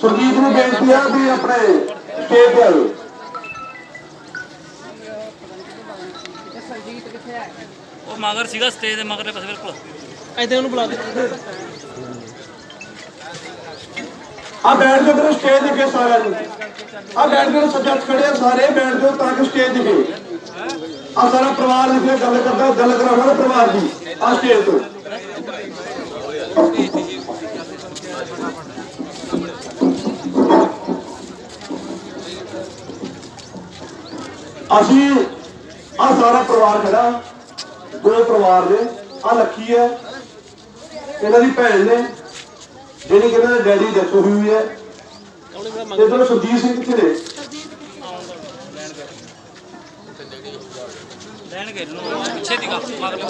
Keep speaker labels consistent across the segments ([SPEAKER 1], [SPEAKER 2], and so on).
[SPEAKER 1] ਸੁਰਜੀਤ ਨੂੰ ਬੇਨਤੀ ਆ ਵੀ ਆਪਣੇ ਸਟੇਜ ਤੇ
[SPEAKER 2] ਉਹ ਮਗਰ ਸੀਗਾ ਸਟੇਜ ਦੇ ਮਗਰਲੇ ਪਾਸੇ ਬਿਲਕੁਲ।
[SPEAKER 3] ਇੱਥੇ ਉਹਨੂੰ ਬੁਲਾ ਦੇ।
[SPEAKER 1] ਆ ਬੈਠ ਜਾਓ ਫਿਰ ਸਟੇਜ ਦਿਖੇ ਸਾਰਿਆਂ ਨੂੰ। ਆ ਬੈਠ ਜਾਓ ਸੱਜਾ ਖੜੇ ਆ ਸਾਰੇ ਬੈਠ ਜਾਓ ਤਾਂ ਕਿ ਸਟੇਜ ਦਿਖੇ। ਆ ਸਾਰਾ ਪਰਿਵਾਰ ਦਿਖੇ ਗੱਲ ਕਰਦਾ ਗੱਲ ਕਰਾਵਾਂਗੇ ਪਰਿਵਾਰ ਦੀ ਆ ਸਟੇਜ ਤੋਂ। ਅਸੀਂ ਆ ਸਾਰਾ ਪਰਿਵਾਰ ਖੜਾ। ਦੋ ਪਰਿਵਾਰ ਦੇ ਆ ਲੱਖੀ ਹੈ। ਇਹਨਾਂ ਦੀ ਭੈਣ ਨੇ ਜਿਹੜੀ ਕਿ ਇਹਨਾਂ ਦੇ ਡੈਡੀ ਦੀ ਡੈਥ ਹੋਈ ਹੋਈ ਹੈ। ਤੇ ਇਧਰ ਸੁਰਜੀਤ ਸਿੰਘ ਕਿੱਥੇ ਨੇ?
[SPEAKER 2] ਲੈਣਗੇ ਨੂੰ ਪਿੱਛੇ ਦੀ ਗੱਲ। ਮਗਰਲੇ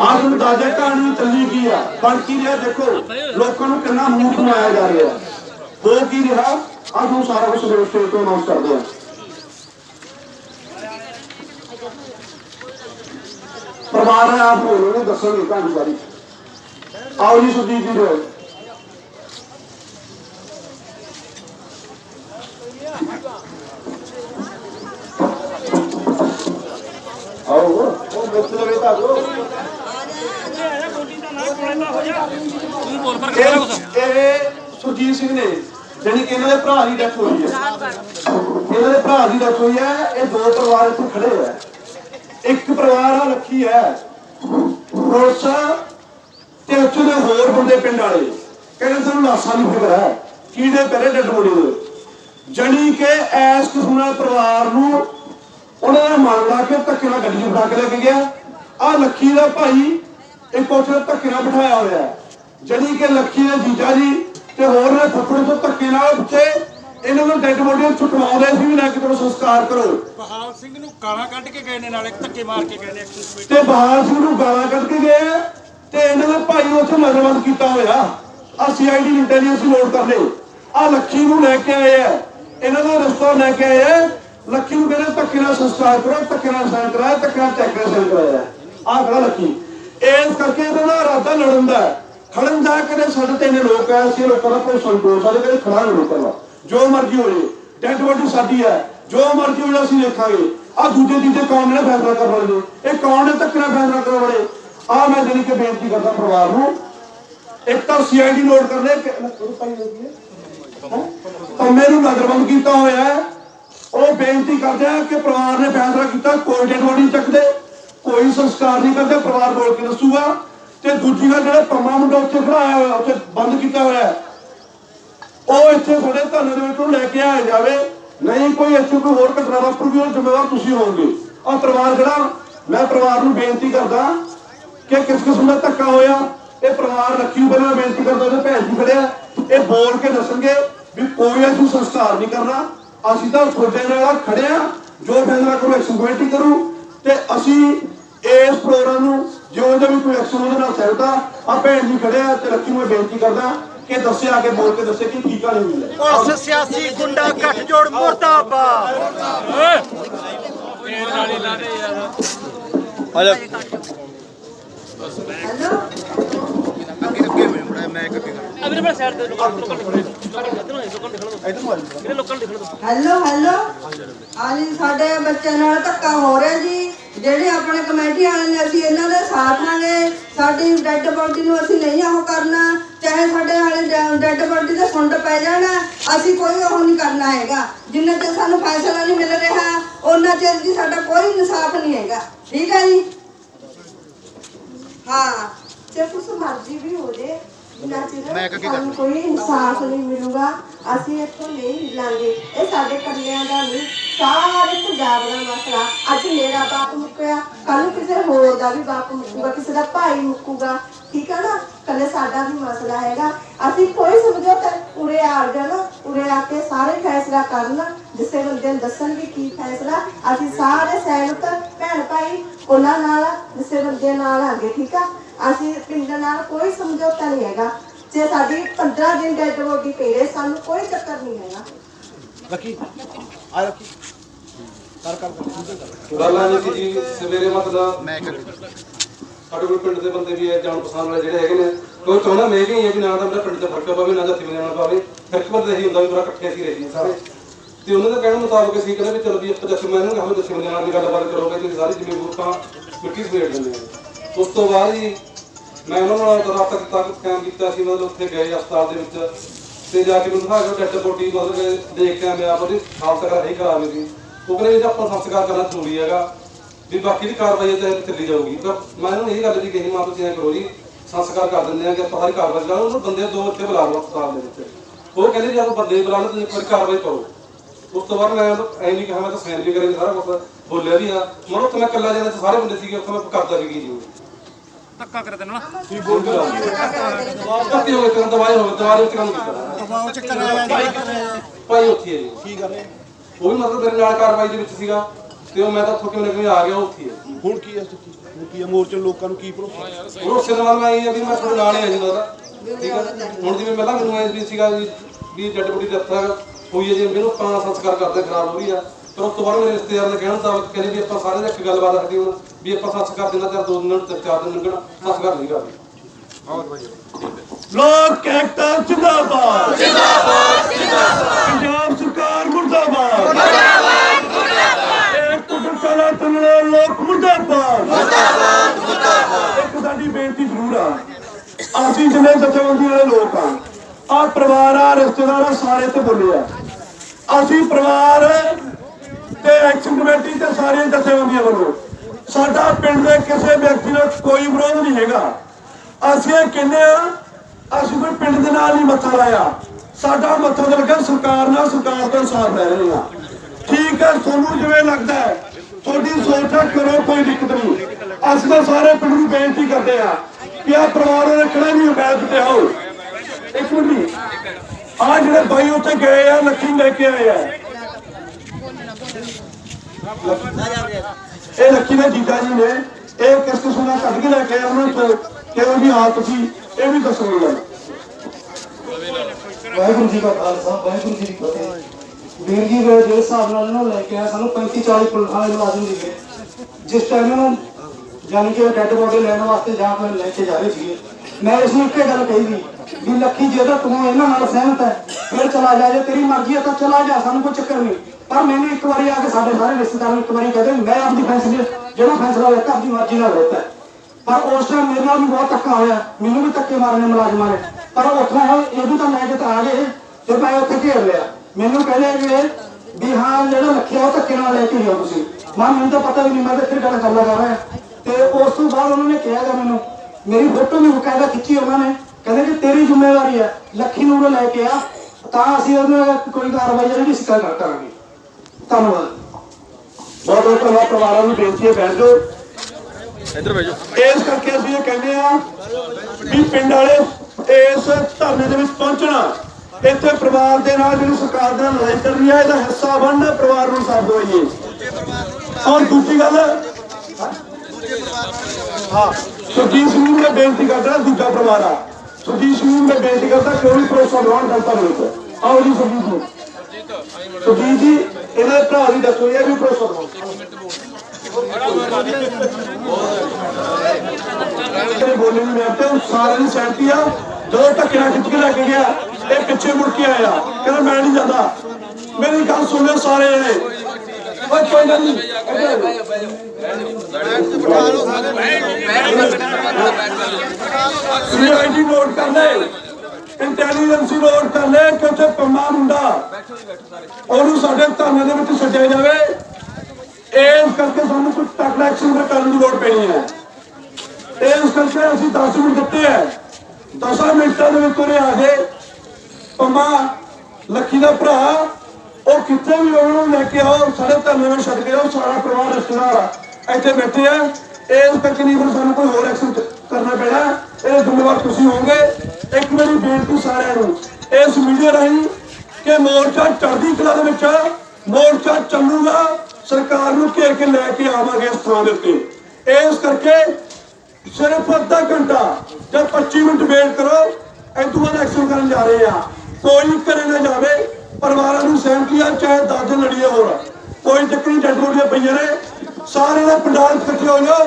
[SPEAKER 1] ਆਹ ਤੁਹਾਨੂੰ ਦਾਦਾ ਕਹਾਣੀ ਚੱਲੀ ਕੀ ਆ? ਬਣ ਕੀ ਰਿਹਾ ਦੇਖੋ। ਲੋਕਾਂ ਨੂੰ ਕਿੰਨਾ ਮੂਡ ਬਣਾਇਆ ਜਾ ਰਿਹਾ। ਹੋ ਕੀ ਰਿਹਾ? ਆ ਤੁਹਾਨੂੰ ਸਾਰਾ ਕੁਝ ਰੇਡੀਓ ਸਟੇਜ ਤੋਂ ਅਨਾਉਂਸ ਕਰਦੇ ਆ। ਪਰਿਵਾਰ ਹੈ ਆਪ ਹੋਣਗੇ ਨੇ ਦੱਸਣਗੇ ਕਹਾਣੀ ਸਾਰੀ ਆਓ ਜੀ ਸੁਜੀਤ ਜੀ ਰੋ ਆਓ ਉਹ ਮਿੱਤਰ ਵੇ ਤਾਂ ਇਹ ਸੁਰਜੀਤ ਸਿੰਘ ਨੇ ਜਾਣੀ ਕਿ ਇਹਨਾਂ ਦੇ ਭਰਾ ਦੀ ਡੈਥ ਹੋਈ ਹੈ। ਇਹਨਾਂ ਦੇ ਭਰਾ ਦੀ ਡੈਥ ਹੋਈ ਹੈ, ਇਹ ਦੋ ਪਰਿਵਾਰ ਇੱਥੇ ਖੜੇ ਹੋਏ ਇੱਕ ਪਰਿਵਾਰ ਆ, ਲੱਖੀ ਹੈ। ਪੁਲਿਸ ਤੇ ਉੱਥੇ ਦੇ ਹੋਰ ਬੰਦੇ ਪਿੰਡ ਵਾਲੇ ਕਹਿੰਦੇ ਸਾਨੂੰ ਲਾਸਾਂ ਦੀ ਫਿਕਰ ਹੈ। ਕੀੜੇ ਪਰੇ ਡੱਡ ਬੋੜੀ ਦੇ। ਜਣੀ ਕਿ ਐਸ ਕਿਸਮ ਨਾਲ ਪਰਿਵਾਰ ਨੂੰ ਉਹਨਾਂ ਦਾ ਮਨ ਲਾ ਕੇ ਧੱਕੇ ਨਾਲ ਗੱਡੀ 'ਚ ਬਿਠਾ ਕੇ ਲੈ ਕੇ ਗਿਆ। ਆ ਲੱਖੀ ਦਾ ਭਾਈ ਇੱਕ ਉੱਥੇ ਧੱਕੇ ਨਾਲ ਬਿਠਾਇਆ ਹੋਇਆ ਹੈ। ਕਿ ਲੱਖੀ ਦੇ ਜੀਜਾ ਜੀ ਤੇ ਹੋਰ ਨੇ ਫੱਫੜ ਤੋਂ ਧੱਕੇ ਨਾਲ ਉੱਤੇ ਇਹਨਾਂ ਨੂੰ ਡੈਡ ਬੋਡੀਆਂ ਛੁਟਵਾਉਂਦੇ ਸੀ ਵੀ ਲੈ ਕੇ ਚਲੋ ਸੰਸਕਾਰ ਕਰੋ।
[SPEAKER 4] ਬਹਾਲ ਸਿੰਘ ਨੂੰ ਗਾਲਾਂ ਕੱਢ ਕੇ ਗਏ ਨੇ ਨਾਲੇ ਧੱਕੇ ਮਾਰ ਕੇ ਗਏ ਨੇ
[SPEAKER 1] ਤੇ ਬਹਾਲ ਸਿੰਘ ਨੂੰ ਗਾਲਾਂ ਕੱਢ ਕੇ ਗਏ ਆ ਤੇ ਇਹਨਾਂ ਦੇ ਭਾਈ ਨੂੰ ਉੱਥੇ ਨਜ਼ਰਬੰਦ ਕੀਤਾ ਹੋਇਆ। ਆ ਸੀਆਈਡੀ ਇੰਟੈਲੀਜੈਂਸ ਲੋਡ ਕਰ ਲਿਓ ਆ ਲੱਖੀ ਨੂੰ ਲੈ ਕੇ ਆਏ ਆ। ਇਹਨਾਂ ਦਾ ਰਸਤਾ ਲੈ ਕੇ ਆਏ ਆ। ਲੱਖੀ ਨੂੰ ਕਹਿੰਦੇ ਧੱਕੇ ਨਾਲ ਸੰਸਕਾਰ ਕਰੋ ਧੱਕੇ ਨਾਲ ਸਾਈਨ ਕਰਾਇਆ ਧੱਕੇ ਨਾਲ ਚੈੱਕ ਕਰਾਇਆ ਆ ਖੜਾ ਲੱਖੀ? ਇਸ ਕਰਕੇ ਇਹਦਾ ਇਰਾਦਾ ਲੜਨ ਦਾ ਹੈ। ਖੜਨ ਦਾ ਕਦੇ ਸਾਡੇ ਤੇ ਇੰਨੇ ਲੋਕ ਆ ਅਸੀਂ ਲੋਕਾਂ ਦਾ ਕੋਈ ਸੰਤੋਸ਼ ਸਾਡੇ ਕਦੇ ਖੜਾ ਨਹੀਂ ਲੋਕਾਂ ਦਾ। ਜੋ ਮਰਜ਼ੀ ਹੋ ਜੇ, ਡੈਡ ਬੋਡੀ ਸਾਡੀ ਹੈ, ਜੋ ਮਰਜ਼ੀ ਹੋ ਜੇ ਅਸੀਂ ਦੇਖਾਂਗੇ। ਆ ਦੂਜੇ ਤੀਜੇ ਕੌਣ ਨੇ ਫੈਸਲਾ ਕਰਨ ਵਾਲੇ ਇਹ ਕੌਣ ਨੇ ਧੱਕੇ ਫੈਸਲਾ ਕਰਨ ਵਾਲੇ? ਆ ਮੈਂ ਜਾਣੀ ਕਿ ਬੇਨਤੀ ਕਰਦਾ ਪਰਿਵਾਰ ਨੂੰ, ਇੱਕ ਤਾਂ ਸੀਆਈਡੀ ਨੋਟ ਕਰ ਲੈ ਕਿ ਪੰਮੇ ਨੂੰ ਨਜ਼ਰਬੰਦ ਕੀਤਾ ਹੋਇਆ ਹੈ। ਉਹ ਬੇਨਤੀ ਕਰਦੇ ਆ ਕਿ ਪਰਿਵਾਰ ਨੇ ਫੈਸਲਾ ਕੀਤਾ, ਕੋਈ ਡੈਡ ਬੋਡੀ ਚੱਕਦੇ, ਕੋਈ ਸੰਸਕਾਰ ਨਹੀਂ ਕਰਦੇ, ਪਰਿਵਾਰ ਬੋਲ ਕੇ ਦੱਸੂਗਾ। ਤੇ ਦੂਜੀ ਗੱਲ ਜਿਹੜਾ ਪੰਮਾ ਮੁੰਡਾ ਉੱਥੇ ਖੜਾਇਆ ਹੋਇਆ, ਉੱਥੇ ਬੰਦ ਕੀਤਾ ਹੋਇਆ ਉਹ ਇੱਥੇ ਸਾਡੇ ਧਰਨੇ ਦੇ ਵਿੱਚ ਲੈ ਕੇ ਆਇਆ ਜਾਵੇ। ਨਹੀਂ, ਕੋਈ ਇੱਥੇ ਕੋਈ ਹੋਰ ਘਟਨਾ ਵਾਪਰੂਗੀ, ਉਹ ਜ਼ਿੰਮੇਵਾਰ ਤੁਸੀਂ ਹੋਵੋਗੇ। ਆ ਪਰਿਵਾਰ ਜਿਹੜਾ, ਮੈਂ ਪਰਿਵਾਰ ਨੂੰ ਬੇਨਤੀ ਕਰਦਾ ਕਿ ਕਿਸ ਕਿਸਮ ਦਾ ਧੱਕਾ ਹੋਇਆ, ਇਹ ਪਰਿਵਾਰ ਰੱਖੀ ਬਣਾ ਬੇਨਤੀ ਕਰਦਾ, ਉਹਦੇ ਭੈਣ ਜੀ ਖੜਿਆ ਇਹ ਬੋਲ ਕੇ ਦੱਸਣਗੇ ਵੀ ਕੋਈ ਅਸੀਂ ਸੰਸਕਾਰ ਨਹੀਂ ਕਰਨਾ। ਅਸੀਂ ਤਾਂ ਤੁਹਾਡੇ ਨਾਲ ਖੜੇ ਆ, ਜੋ ਫੈਸਲਾ ਕਰੋ ਐਕਸ਼ਨ ਕਮੇਟੀ ਕਰੂ, ਤੇ ਅਸੀਂ ਇਸ ਪ੍ਰੋਗਰਾਮ ਨੂੰ ਜਿਉਂ ਜਿਵੇਂ ਵੀ ਕੋਈ ਐਕਸ਼ਨ ਉਹਦੇ ਨਾਲ ਸਹਿਮਤਾ ਆ ਭੈਣ ਜੀ ਖੜੇ ਆ ਤੇ ਰੱਖੀ ਨੂੰ ਮੈਂ ਬੇਨਤੀ ਕਰਦਾ ਕਿ ਦੱਸੇ ਆ ਕੇ ਬੋਲ ਕੇ ਦੱਸੇ ਕਿ ਕੀ ਕਹਾਣੀ ਹੋਈ ਹੈ।
[SPEAKER 4] ਪੁਲਿਸ ਸਿਆਸੀ ਗੁੰਡਾ ਗੱਠਜੋੜ ਮੁਰਦਾਬਾਦ।
[SPEAKER 3] ਅਗਲੇ ਪਾਸੇ ਸਾਈਡ ਤੇ ਲੋਕਾਂ ਲੋਕਾਂ ਨੂੰ ਇਧਰੋਂ ਲੋਕਾਂ ਨੂੰ ਦਿਖਣ ਦੋ ਇਧਰ ਲੋਕਾਂ ਨੂੰ ਦਿਖਣ ਦੋ
[SPEAKER 5] ਹੈਲੋ। ਹੈਲੋ ਹਾਂਜੀ ਸਾਡੇ ਬੱਚਿਆਂ ਨਾਲ ਧੱਕਾ ਹੋ ਰਿਹਾ ਜੀ। ਜਿਹੜੇ ਆਪਣੇ ਕਮੇਟੀ ਵਾਲੇ ਨੇ ਅਸੀਂ ਇਹਨਾਂ ਦੇ ਸਾਥ ਆਂਗੇ ਸਾਡੀ ਡੈੱਡ ਬੋਡੀ ਨੂੰ ਅਸੀਂ ਨਹੀਂ ਉਹ ਕਰਨਾ। ਚਾਹੇ ਸਾਡੇ ਵਾਲੇ ਡੈੱਡ ਬੋਡੀ ਦੇ ਸੁੰਡ ਪੈ ਜਾਣ ਅਸੀਂ ਕੋਈ ਉਹ ਨਹੀਂ ਕਰਨਾ ਹੈਗਾ। ਜਿੰਨਾ ਚਿਰ ਸਾਨੂੰ ਫੈਸਲਾ ਨਹੀਂ ਮਿਲ ਰਿਹਾ ਉਹਨਾਂ ਚਿਰ ਜੀ ਸਾਡਾ ਕੋਈ ਇਨਸਾਫ ਨਹੀਂ ਹੈਗਾ। ਠੀਕ ਹੈ ਜੀ? ਹਾਂ। ਜੇ ਕੁਛ ਮਰਜ਼ੀ ਵੀ ਹੋ ਜੇ ਜਿੰਨਾ ਚਿਰ ਸਾਨੂੰ ਕੋਈ ਇਨਸਾਫ ਨਹੀਂ ਮਿਲੂਗਾ ਅਸੀਂ ਇੱਥੋਂ ਨਹੀਂ ਹਿੱਲਾਂਗੇ ਇਹ ਸਾਡੇ ਕੱਲਿਆਂ ਦਾ ਨਹੀਂ ਸਾਰੇ ਪੰਜਾਬ ਦਾ ਮਸਲਾ। ਅੱਜ ਮੇਰਾ ਬਾਪ ਮੁੱਕਿਆ ਕੱਲ ਨੂੰ ਕਿਸੇ ਹੋਰ ਦਾ ਵੀ ਬਾਪ ਮੁੱਕੂਗਾ, ਕਿਸੇ ਦਾ ਭਾਈ ਮੁੱਕੂਗਾ, ਠੀਕ ਹੈ ਨਾ? ਕੱਲੇ ਸਾਡਾ ਵੀ ਮਸਲਾ ਹੈਗਾ। ਅਸੀਂ ਕੋਈ ਸਮਝੌਤਾ ਉਰੇ ਆ ਜਾਣਾ, ਉਰੇ ਆ ਕੇ ਸਾਰੇ ਫੈਸਲਾ ਕਰਨ ਜਿਸੇ ਬੰਦੇ ਨੂੰ ਦੱਸਣ ਵੀ ਕੀ ਫੈਸਲਾ। ਅਸੀਂ ਸਾਰੇ ਸਹਿਮਤ ਭੈਣ ਭਾਈ, ਉਹਨਾਂ ਨਾਲ ਜਿਸੇ ਬੰਦੇ ਨਾਲ ਆਗੇ, ਠੀਕ ਆ? ਅਸੀਂ ਪਿੰਡ ਨਾਲ ਕੋਈ ਸਮਝੌਤਾ ਨਹੀਂ ਹੈਗਾ। ਜੇ ਸਾਡੀ 15 ਦਿਨ ਡੈਡ ਬੋਡੀ ਪਈ ਰਹੇ, ਸਾਨੂੰ ਕੋਈ ਚੱਕਰ ਨਹੀਂ ਹੈਗਾ।
[SPEAKER 6] ਗੱਲਾਂ ਜੀ ਜੀ ਸਵੇਰੇ ਮਤਲਬ
[SPEAKER 3] ਸਾਡੇ ਕੋਲ ਪਿੰਡ ਦੇ ਬੰਦੇ ਵੀ ਹੈ ਜਾਣ ਪਛਾਣ ਵਾਲੇ ਜਿਹੜੇ ਹੈਗੇ ਨੇ ਕੋਈ ਚਾਹੁੰਦਾ ਮੈਂ ਵੀ ਹੈ ਵੀ ਨਾ ਤਾਂ ਮੇਰਾ ਪਿੰਡ 'ਚ ਫ਼ਰਕ ਪਵੇ ਨਾ ਜਾਤੀ ਬੰਦੇ ਨਾਲ ਪਵੇ। ਫ਼ਰਕ ਬੰਦੇ ਇਹੀ ਹੁੰਦਾ ਵੀ ਮੇਰਾ ਇਕੱਠੇ ਅਸੀਂ ਰਹੀਏ ਸਾਰੇ। ਤੇ ਉਹਨਾਂ ਦੇ ਕਹਿਣ ਮੁਤਾਬਕ ਅਸੀਂ ਕਹਿੰਦੇ ਵੀ ਚਲੋ ਵੀ ਆਪਾਂ ਜੱਥੇ ਮੈਂ ਇਹਨੂੰ ਕਹਾਂ ਜੱਥੇ ਬੰਦੇ ਨਾਲ ਦੀ ਗੱਲਬਾਤ ਕਰੋਗੇ ਤੁਸੀਂ ਸਾਰੀ ਜ਼ਮੀਨ ਬੂਤਾਂ ਮਿੱਟੀ ਸਮੇਟ ਦਿੰਦੇ ਹਾਂ। ਉਸ ਤੋਂ ਬਾਅਦ ਹੀ ਮੈਂ ਉਹਨਾਂ ਨਾਲ ਰਾਤ ਤੱਕ ਤੱਕ ਕਾਇਮ ਕੀਤਾ ਸੀ ਮਤਲਬ ਉੱਥੇ ਗਏ ਹਸਪਤਾਲ ਦੇ ਵਿੱਚ। ਤੇ ਜਾ ਕੇ ਮੈਨੂੰ ਦਿਖਾਇਆ ਡੈਡ ਬੋਡੀ ਮਤਲਬ ਕਿ ਦੇਖ ਕੇ ਮੈਂ ਆਪ ਉਹਦੀ ਹਾਲਤ ਕਰ ਰਹੀ ਖਰਾਬ ਸੀ ਉਹ ਕਹਿੰਦੇ ਆਪਾਂ ਸੰਸਕਾਰ ਕਰਨਾ ਜ਼ਰੂਰੀ ਹੈਗਾ ਵੀ ਬਾਕੀ ਦੀ ਕਾਰਵਾਈ ਤੇ ਚੱਲੀ ਜਾਊਗੀ। ਪਰ ਮੈਂ ਇਹਨੂੰ ਇਹ ਗੱਲ ਵੀ ਕਹੀ ਮਾਂ ਤੁਸੀਂ ਐਂ ਕਰੋ ਜੀ ਸੰਸਕਾਰ ਕਰ ਦਿੰਦੇ ਆ ਕਿ ਆਪਾਂ ਸਾਰੀ ਕਾਰਵਾਈ ਕਰਾਂਗੇ ਉਹਨੂੰ ਬੰਦੇ ਦੋ ਇੱਥੇ ਬੁਲਾ ਲਓ ਹਸਪਤਾਲ ਦੇ ਵਿੱਚ। ਉਹ ਕਹਿੰਦੇ ਜੇ ਆਪਾਂ ਬੰਦੇ ਬੁਲਾ ਲਓ ਤੁਸੀਂ ਵਾਰੀ ਕਾਰਵਾਈ ਕਰੋ। ਉਸ ਤੋਂ ਬਾਅਦ ਮੈਂ ਐ ਨਹੀਂ ਕਿਹਾ ਮੈਂ ਤਾਂ ਸਾਈਨ ਵੀ ਕਰੇ ਸਾਰਾ ਕੁਝ ਬੋਲਿਆ ਵੀ ਆ। ਮਨੋ ਤੇ ਮੈਂ ਇਕੱਲਾ ਜਾਣਾ ਤੇ ਸਾਰੇ ਬੰਦੇ ਸੀਗੇ ਉੱਥੇ ਮੈਂ ਕਰਦਾ ਵੀ ਕੀ ਜੀ
[SPEAKER 2] ਧੱਕਾ ਕਰ ਦੇਣਾ
[SPEAKER 3] ਕੀ ਬੋਲ ਰਿਹਾ ਕੱਤੀ ਹੋ ਗਏ ਤੇ ਦਵਾਈ ਹੋ ਗਈ ਦਵਾਈ ਵਿੱਚ ਕੰਮ ਕੀਤਾ।
[SPEAKER 4] ਦਬਾਅ ਚ ਕਰਾਇਆ ਜੀ
[SPEAKER 3] ਭਾਈ ਉੱਥੇ ਹੈ ਜੀ। ਕੀ ਕਰ ਰਹੇ ਉਹ ਵੀ ਮਤਲਬ ਮੇਰੇ ਨਾਲ ਕਾਰਵਾਈ ਦੇ ਵਿੱਚ ਸੀਗਾ ਤੇ ਉਹ ਮੈਂ ਤਾਂ ਉੱਥੋਂ ਕਿਵੇਂ ਨਾ ਕਿਵੇਂ ਆ ਗਿਆ ਉੱਥੇ ਹੈ
[SPEAKER 6] ਹੁਣ ਕੀ ਹੈ ਸਥਿਤੀ? ਹੁਣ ਕੀ ਹੈ? ਮੋਰਚੇ ਲੋਕਾਂ ਨੂੰ ਕੀ ਭਰੋਸਾ?
[SPEAKER 3] ਉਹ ਉਸੇ ਨਾਲ ਮੈਂ ਇਹ ਆ ਵੀ ਮੈਂ ਤੁਹਾਡੇ ਨਾਲ ਹੀ ਆ ਜੀ ਉਹਦਾ ਠੀਕ ਹੈ ਹੁਣ ਜਿਵੇਂ ਪਹਿਲਾਂ ਮੈਨੂੰ ਐ ਵੀ ਸੀਗਾ ਵੀ ਵੀ ਡੱਡ ਬੁੱਢੀ ਡੈਥ ਹੋਈ ਹੈ ਜੀ ਮੈਨੂੰ ਆਪਾਂ ਸੰਸਕਾਰ ਕਰਦੇ ਖਰਾਬ ਹੋ ਰਹੀ ਆ। ਪਰ ਉਸ ਤੋਂ ਬਾਅਦ ਮੇਰੇ ਰਿਸ਼ਤੇਦਾਰ ਨੇ ਕਹਿਣ ਤਾਂ ਕਹਿੰਦੇ ਵੀ ਆਪਾਂ ਸਾਰੇ ਦਾ ਇੱਕ ਗੱਲਬਾਤ ਰੱਖਦੀ ਹੁਣ ਵੀ ਆਪਾਂ ਸੰਸਕਾਰ ਦੇਣਾ ਚਾਰ ਦੋ ਦਿਨ ਤੇ ਚਾਰ ਦਿਨ ਲੰਘਣਾ ਸੰਸਕਾਰ ਨਹੀਂ ਕਰਦੇ।
[SPEAKER 1] ਲੋਕ ਏਕਤਾ ਜਿੰਦਾਬਾਦ। ਜਿੰਦਾਬਾਦ ਜਿੰਦਾਬਾਦ। ਪੰਜਾਬ ਤਨਲੇ ਮੁਰਦਾਬਾਦ। ਮੁਰਦਾਬਾਦ ਮੁਰਦਾਬਾਦ। ਇੱਕ ਸਾਡੀ ਬੇਨਤੀ ਜ਼ਰੂਰ ਆ। ਅਸੀਂ ਜਿੰਨੇ ਜਥੇਬੰਦੀ ਵਾਲੇ ਲੋਕ ਆ ਆ ਪਰਿਵਾਰ ਆ ਰਿਸ਼ਤੇਦਾਰ ਆ ਸਾਰੇ ਤੇ ਬੋਲੇ ਆ। ਅਸੀਂ ਪਰਿਵਾਰ ਤੇ ਐਕਸ਼ਨ ਕਮੇਟੀ ਤੇ ਸਾਰੀਆਂ ਜਥੇਬੰਦੀਆਂ ਵੱਲੋਂ, ਸਾਡਾ ਪਿੰਡ ਦੇ ਕਿਸੇ ਵਿਅਕਤੀ ਨਾਲ ਕੋਈ ਵਿਰੋਧ ਨਹੀਂ ਹੈਗਾ। ਅਸੀਂ ਇਹ ਕਹਿੰਦੇ ਆ, ਅਸੀਂ ਕੋਈ ਪਿੰਡ ਦੇ ਨਾਲ ਨਹੀਂ ਮੱਥਾ ਲਾਇਆ। ਸਾਡਾ ਮੱਥਾ ਤੇ ਲੱਗਾ ਸਰਕਾਰ ਨਾਲ, ਸਰਕਾਰ ਦਾ ਸਾਥ ਲੈ ਰਹੇ ਆ। ਠੀਕ ਹੈ ਤੁਹਾਨੂੰ ਜਿਵੇਂ ਲੱਗਦਾ ਹੈ ਤੁਹਾਡੀ ਸੋਚ ਕਰੋ ਕੋਈ ਦਿੱਕਤ ਨਹੀਂ। ਅਸੀਂ ਤਾਂ ਸਾਰੇ ਪਿੰਡ ਨੂੰ ਬੇਨਤੀ ਕਰਦੇ ਆ ਕਿ ਆ ਪਰਿਵਾਰ ਦੇ ਖੜੇ ਨਹੀਂ ਬੈਠ ਤੇ ਆਓ। ਇੱਕ ਮਿੰਟ ਆ ਜਿਹੜੇ ਬਾਈ ਉੱਥੇ ਗਏ ਆ ਲੱਖੀ ਲੈ ਕੇ ਆਏ ਆ। ਇਹ ਲੱਕੀ ਦੇ ਜੀਜਾ ਜੀ ਨੇ, ਇਹ ਕਿਸ ਕਿਸਮ ਦਾ ਕੱਢ ਕੇ ਲੈ ਕੇ ਆਏ ਉਹਨਾਂ ਤੋਂ? ਕਿਹੋ ਜੀ ਹਾਲਤ ਸੀ? ਇਹ ਵੀ ਦੱਸੋ
[SPEAKER 7] ਵਾਹਿਗੁਰੂ ਜੀ ਕਾ ਖਾਲਸਾ, ਵਾਹਿਗੁਰੂ ਜੀ ਕੀ ਫਤਿਹ। ਵੀਰ ਜੀ ਵੇ ਜਿਹੜੇ ਹਿਸਾਬ ਨਾਲ ਇਹਨਾਂ ਲੈ ਕੇ ਆਇਆ, ਸਾਨੂੰ 35 40 ਪੁਲਿਸ ਵਾਲੇ ਮੁਲਾਜ਼ਮ ਸੀਗੇ ਜਿਸ ਟਾਈਮ ਇਹਨਾਂ ਨੂੰ ਜਾਨੀ ਕਿ ਡੈੱਡ ਬੋਡੀ ਲੈਣ ਵਾਸਤੇ ਜਾਂ ਫਿਰ ਲੈ ਕੇ ਜਾ ਰਹੇ ਸੀਗੇ। ਮੈਂ ਇਸ ਨੂੰ ਇੱਕੇ ਗੱਲ ਕਹੀ ਵੀ ਵੀ ਲੱਖੀ, ਜੇ ਤਾਂ ਤੂੰ ਇਹਨਾਂ ਨਾਲ ਸਹਿਮਤ ਹੈ, ਫਿਰ ਚਲਾ ਜਾ, ਜੇ ਤੇਰੀ ਮਰਜ਼ੀ ਹੈ ਤਾਂ ਚਲਾ ਜਾ, ਸਾਨੂੰ ਕੋਈ ਚੱਕਰ ਨਹੀਂ। ਪਰ ਮੈਨੂੰ ਇੱਕ ਵਾਰੀ ਆ ਕੇ ਸਾਡੇ ਸਾਰੇ ਰਿਸ਼ਤੇਦਾਰ ਨੂੰ ਇੱਕ ਵਾਰੀ ਕਹਦੇ ਮੈਂ ਆਪਣੀ ਫੈਸਲੇ, ਜਿਹੜਾ ਫੈਸਲਾ ਲੈਤਾ ਆਪਣੀ ਮਰਜ਼ੀ ਨਾਲ ਲੈਤਾ ਪਰ ਉਸ ਟਾਈਮ ਮੇਰੇ ਨਾਲ ਵੀ ਬਹੁਤ ਧੱਕਾ ਹੋਇਆ, ਮੈਨੂੰ ਵੀ ਧੱਕੇ ਮਾਰਨੇ ਮੁਲਾਜ਼ਮਾਂ ਨੇ। ਪਰ ਉੱਥੋਂ ਇਹ ਵੀ ਤਾਂ ਲੈ ਕੇ ਤਾਂ ਆ ਗਏ ਤੇ ਮੈਂ ਉੱਥੇ ਘੇਰ ਲਿਆ। ਮੈਨੂੰ ਕਹਿੰਦੇ ਕਿ ਵੀ ਹਾਂ ਜਿਹੜਾ ਲੱਖਿਆ ਉਹ ਧੱਕੇ ਨਾਲ ਲੈ ਕੇ ਗਿਆ ਤੁਸੀਂ। ਮੈਂ ਮੈਨੂੰ ਤਾਂ ਪਤਾ ਵੀ ਨਹੀਂ ਮੈਂ ਤਾਂ ਇੱਥੇ ਗੱਲ ਕਰ ਰਿਹਾ ਤੇ ਉਸ ਤੋਂ ਬਾਅਦ ਉਹਨਾਂ ਨੇ ਕਿਹਾ ਗਾ ਮੈਨੂੰ ਮੇਰੀ ਫੋਟੋ ਵੀ ਬਕਾਇਦਾ ਖਿੱਚੀ ਉਹਨਾਂ ਨੇ। ਕਹਿੰਦੇ ਕਿ ਤੇਰੀ ਜ਼ਿੰਮੇਵਾਰੀ ਹੈ ਲੱਖੀ ਨੂੰ ਲੈ ਕੇ ਆ। ਤਾਂ ਅਸੀਂ ਉਹਨਾਂ ਕੋਈ ਕਾਰਵਾਈ ਜਿਹੜੀ ਅਸੀਂ ਕਰ ਕਰਾਂਗੇ। ਧੰਨਵਾਦ।
[SPEAKER 1] ਬਹੁਤ ਬਹੁਤ ਧੰਨਵਾਦ। ਪਰਿਵਾਰਾਂ ਨੂੰ ਬੇਨਤੀ ਹੈ ਬੈਠ ਜਾਓ
[SPEAKER 6] ਇੱਧਰ ਬੈਜੋ
[SPEAKER 1] ਇਸ ਕਰਕੇ ਅਸੀਂ ਇਹ ਕਹਿੰਦੇ ਆ ਵੀ ਪਿੰਡ ਵਾਲੇ ਇਸ ਧਰਨੇ ਦੇ ਵਿੱਚ ਪਹੁੰਚਣਾ ਇੱਥੇ ਪਰਿਵਾਰ ਦੇ ਨਾਲ ਜਿਹੜੀ ਸਰਕਾਰ ਦੇ ਨਾਲ ਲੜਾਈ ਚੱਲ ਰਹੀ ਹੈ ਇਹਦਾ ਹਿੱਸਾ ਬਣਨਾ ਪਰਿਵਾਰ ਨੂੰ ਸਾਥ ਦਵਾਈਏ। ਔਰ ਦੂਜੀ ਗੱਲ, ਹਾਂ, ਸੁਰਜੀਤ ਸਿੰਘ ਨੂੰ ਮੈਂ ਬੇਨਤੀ ਕਰਦਾ, ਦੂਜਾ ਪਰਿਵਾਰ ਆ। ਸੁਰਜੀਤ ਸਿੰਘ ਨੂੰ ਮੈਂ ਬੇਨਤੀ ਕਰਦਾ ਕਿ ਉਹ ਵੀ ਭਰੋਸਾ ਦਿਵਾਉਣ ਜਨਤਾ ਨੂੰ ਆਓ ਜੀ ਸੁਰਜੀਤ ਨੂੰ ਸੁਰਜੀਤ ਜੀ, ਇਹਨਾਂ ਭਰਾ ਦੀ ਦੱਸੋ ਇਹ ਵੀ ਭਰੋਸਾ ਦਿਵਾਉਣ? ਬੋਲੀ ਬੋਲੇ ਨਹੀਂ ਮੈਂ ਤੇ ਸਾਰਿਆਂ ਦੀ ਸਹਿਮਤੀ ਆ, ਜਦੋਂ ਧੱਕੇ ਨਾਲ ਖਿੱਚ ਕੇ ਲੈ ਕੇ ਗਿਆ ਇਹ ਪਿੱਛੇ ਮੁੜ ਕੇ ਆਇਆ। ਕਹਿੰਦਾ, ਮੈਂ ਨਹੀਂ ਜਾਂਦਾ। ਮੇਰੀ ਗੱਲ ਸੁਣਿਓ ਸਾਰੇ। ਜਣੇ ਓਏ, ਕੋਈ ਗੱਲ ਨਹੀਂ। ਤੁਸੀਂ ਨੋਟ ਕਰ ਲੈ ਇੰਟੈਲੀਜੈਂਸ ਨੋਟ ਕਰ ਲੈ ਕਿ ਉੱਥੇ ਪੰਮਾ ਮੁੰਡਾ, ਉਹਨੂੰ ਸਾਡੇ ਧਰਨੇ ਦੇ ਵਿੱਚ ਛੱਡਿਆ ਜਾਵੇ। ਇਸ ਕਰਕੇ ਸਾਨੂੰ ਕੁਝ ਤਕੜਾ ਐਕਸ਼ਨ ਕਰਨ ਦੀ ਲੋੜ ਪੈਣੀ ਹੈ। ਇਸ ਕਰਕੇ ਅਸੀਂ 10 ਮਿੰਟ ਦਿੱਤੇ ਹੈ। 10 ਮਿੰਟਾਂ ਦੇ ਵਿੱਚ ਉਹਨੇ ਆ ਗਏ ਪੰਮਾ ਲੱਖੀ ਦਾ ਭਰਾ, ਉਹ ਕਿੱਥੇ ਵੀ ਉਹਨਾਂ ਨੂੰ ਲੈ ਕੇ ਆਓ, ਸਾਡੇ ਧਰਨੇ ਵਿੱਚ ਛੱਡ ਕੇ ਆਓ, ਸਾਰਾ ਪਰਿਵਾਰ ਰਿਸ਼ਤੇਦਾਰ ਆ। ਇੱਥੇ ਬੈਠੇ ਆ, ਇਸ ਕਰਕੇ ਸਾਨੂੰ ਕੋਈ ਹੋਰ ਐਕਸ਼ਨ ਕਰਨਾ ਪੈਣਾ। ਇਹ ਜ਼ਿੰਮੇਵਾਰ ਤੁਸੀਂ ਹੋਵੋਗੇ। ਇੱਕ ਮੇਰੀ ਬੇਨਤੀ ਸਾਰਿਆਂ ਨੂੰ, ਇਸ ਮੀਡੀਆ ਰਾਹੀਂ ਕਿ ਮੋਰਚਾ ਚੜ੍ਹਦੀ ਕਲਾ ਦੇ ਵਿੱਚ ਮੋਰਚਾ ਚੱਲੂਗਾ, ਸਰਕਾਰ ਨੂੰ ਘੇਰ ਕੇ ਲੈ ਕੇ ਆਵਾਂਗੇ ਇਸ ਥਾਂ ਦੇ ਉੱਤੇ। ਇਸ ਕਰਕੇ ਸਿਰਫ ਅੱਧਾ ਘੰਟਾ ਜਾਂ 25 ਮਿੰਟ ਵੇਟ ਕਰੋ, ਇਹ ਤੋਂ ਬਾਅਦ ਐਕਸ਼ਨ ਕਰਨ ਜਾ ਰਹੇ ਆ। ਕੋਈ ਘਰੇ ਨਾ ਜਾਵੇ। ਪਰਿਵਾਰਾਂ ਨੂੰ ਸਹਿਮਤੀ ਆ ਚਾਹੇ 10 ਦਿਨ ਲੜੀਏ ਹੋਰ। ਕੋਈ ਚੱਕਰੀ ਡੱਡ ਬੋਡੀਆਂ ਪਈਆਂ ਨੇ। ਸਾਰੇ ਦੇ ਪੰਡਾਲ ਇਕੱਠੇ ਹੋ ਜਾਓ।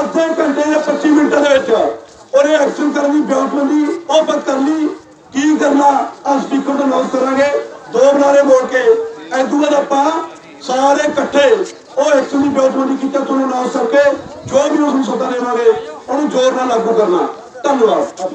[SPEAKER 1] ਅੱਧੇ ਘੰਟੇ ਦੇ 25 ਮਿੰਟਾਂ ਦੇ ਵਿੱਚ ਉਹਨੇ ਐਕਸ਼ਨ ਕਰਨ ਦੀ ਬਿਆਨਬੰਦੀ ਉਹ ਪਰ ਕਰ ਲਈ। ਕੀ ਕਰਨਾ? ਆ ਸਪੀਕਰ ਤੋਂ ਅਨਾਉਂਸ ਕਰਾਂਗੇ। ਦੋ ਬਨਾਰੇ ਬੋਲ ਕੇ। ਇਸ ਬਾਅਦ ਆਪਾਂ ਸਾਰੇ ਇਕੱਠੇ ਉਹ ਐਕਸ਼ਨ ਦੀ ਬਿਆਨਬੰਦੀ ਕੀਤਾ, ਤੁਹਾਨੂੰ ਅਨਾਉਂਸ ਕਰਕੇ ਜੋ ਵੀ ਉਸ ਨੂੰ ਸੱਦਾ ਦੇਵਾਂਗੇ, ਉਹਨੂੰ ਜ਼ੋਰ ਨਾਲ ਲਾਗੂ ਕਰਨਾ। ਧੰਨਵਾਦ।